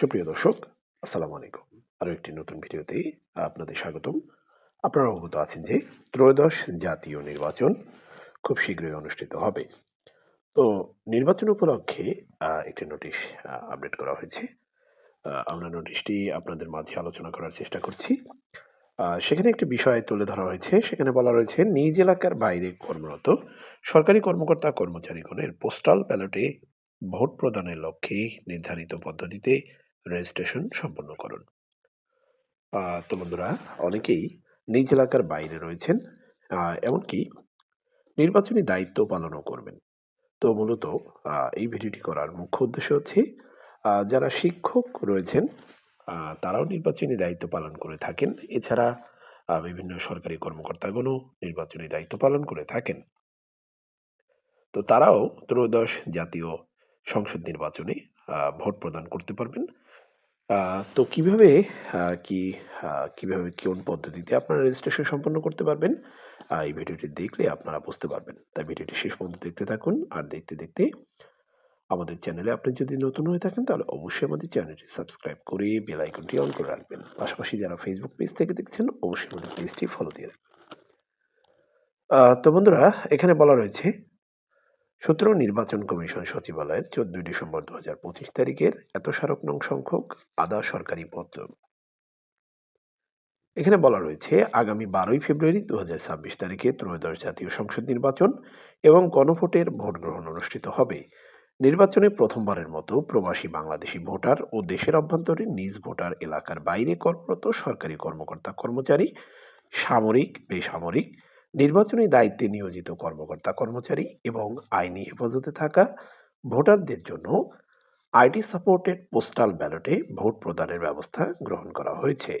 সুপ্রিয় দর্শক, আসসালামু আলাইকুম। আরও একটি নতুন ভিডিওতে আপনাদের স্বাগতম। আপনারা অবগত আছেন যে ত্রয়োদশ জাতীয় নির্বাচন খুব শীঘ্রই অনুষ্ঠিত হবে। তো নির্বাচন উপলক্ষে একটি নোটিশ আপডেট করা হয়েছে। আমরা নোটিশটি আপনাদের মাঝে আলোচনা করার চেষ্টা করছি। সেখানে একটি বিষয় তুলে ধরা হয়েছে। সেখানে বলা রয়েছে, নিজ এলাকার বাইরে কর্মরত সরকারি কর্মকর্তা কর্মচারীগণের পোস্টাল ব্যালটে ভোট প্রদানের লক্ষ্যে নির্ধারিত পদ্ধতিতে রেজিস্ট্রেশন সম্পন্ন করুন। তো বন্ধুরা, অনেকেই নিজ এলাকার বাইরে রয়েছেন এমনকি নির্বাচনী দায়িত্ব পালনও করবেন। তো মূলত এই ভিডিওটি করার মুখ্য উদ্দেশ্য হচ্ছে যারা শিক্ষক রয়েছেন তারাও নির্বাচনী দায়িত্ব পালন করে থাকেন। এছাড়া বিভিন্ন সরকারি কর্মকর্তাগণও নির্বাচনী দায়িত্ব পালন করে থাকেন। তো তারাও ত্রয়োদশ জাতীয় সংসদ নির্বাচনে ভোট প্রদান করতে পারবেন। তো কীভাবে কি কীভাবে কোন পদ্ধতিতে আপনারা রেজিস্ট্রেশন সম্পন্ন করতে পারবেন? এই ভিডিওটি দেখলে আপনারা বুঝতে পারবেন। তাই ভিডিওটি শেষ পর্যন্ত দেখতে থাকুন আর দেখতে দেখতে আমাদের চ্যানেলে আপনি যদি নতুন হয়ে থাকেন তাহলে অবশ্যই আমাদের চ্যানেলটি সাবস্ক্রাইব করে বেল আইকনটি অন করে রাখবেন। পাশাপাশি যারা ফেসবুক পেজ থেকে দেখছেন, অবশ্যই আমাদের পেজটি ফলো দিয়ে রাখবেন। তো বন্ধুরা, এখানে বলা রয়েছে সতেরো নির্বাচন কমিশন সচিবালয়ের চোদ্দই ডিসেম্বর দু হাজার পঁচিশ তারিখের এত স্মারক নং সংখ্যক আদা সরকারি পত্র। এখানে বলা রয়েছে, আগামী বারোই ফেব্রুয়ারি দু হাজার ছাব্বিশ তারিখে ত্রয়োদশ জাতীয় সংসদ নির্বাচন এবং গণভোটের ভোট গ্রহণ অনুষ্ঠিত হবে। নির্বাচনে প্রথমবারের মতো প্রবাসী বাংলাদেশি ভোটার ও দেশের অভ্যন্তরে নিজ ভোটার এলাকার বাইরে কর্মরত সরকারি কর্মকর্তা কর্মচারী সামরিক, বেসামরিক নির্বাচনী দায়িত্বে নিয়োজিত কর্মকর্তা, কর্মচারী এবং আইনি হেফাজতে থাকা ভোটারদের জন্য আইটি সাপোর্টেড পোস্টাল ব্যালটে ভোট প্রদানের ব্যবস্থা গ্রহণ করা হয়েছে।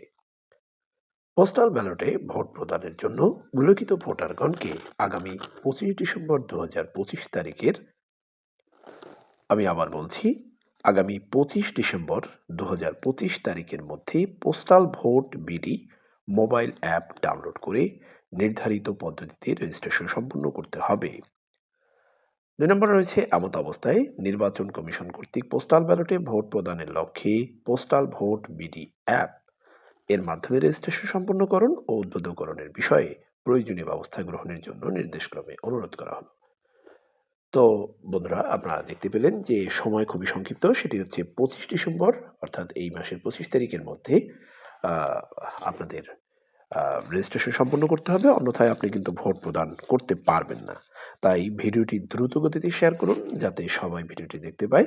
পোস্টাল ব্যালটে ভোট প্রদানের জন্য উল্লেখিত ভোটারগণকে আগামী পঁচিশ ডিসেম্বর দু হাজার পঁচিশ তারিখের আমি আবার বলছি, আগামী পঁচিশ ডিসেম্বর দু হাজার পঁচিশ তারিখের মধ্যে postal vote BD mobile app download করে নির্ধারিত পদ্ধতিতে রেজিস্ট্রেশন সম্পূর্ণ করতে হবে। দুই নম্বর রয়েছে এমত অবস্থায় নির্বাচন কমিশন কর্তৃক পোস্টাল ব্যালটে ভোট প্রদানের লক্ষ্যে পোস্টাল ভোট বিডি অ্যাপ এর মাধ্যমে রেজিস্ট্রেশন সম্পন্নকরণ ও উদ্বোধকরণের বিষয়ে প্রয়োজনীয় ব্যবস্থা গ্রহণের জন্য নির্দেশক্রমে অনুরোধ করা হলো। তো বন্ধুরা, আপনারা দেখতে পেলেন যে সময় খুবই সংক্ষিপ্ত। সেটি হচ্ছে পঁচিশ ডিসেম্বর, অর্থাৎ এই মাসের পঁচিশ তারিখের মধ্যে আপনাদের রেজিস্ট্রেশন সম্পন্ন করতে হবে, অন্যথায় আপনি কিন্তু ভোট প্রদান করতে পারবেন না। তাই ভিডিওটি দ্রুত গতিতে শেয়ার করুন, যাতে সবাই ভিডিওটি দেখতে পায়।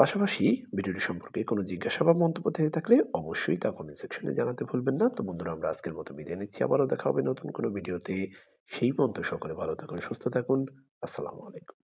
পাশাপাশি ভিডিওটি সম্পর্কে কোনো জিজ্ঞাসা বা মন্তব্য থেকে থাকলে অবশ্যই তা কমেন্ট সেকশনে জানাতে ভুলবেন না। তো বন্ধুরা, আমরা আজকের মতো বিদায় নিচ্ছি। আবারও দেখা হবে নতুন কোনো ভিডিওতে। সেই পর্যন্ত সকলে ভালো থাকুন, সুস্থ থাকুন। আসসালামু আলাইকুম।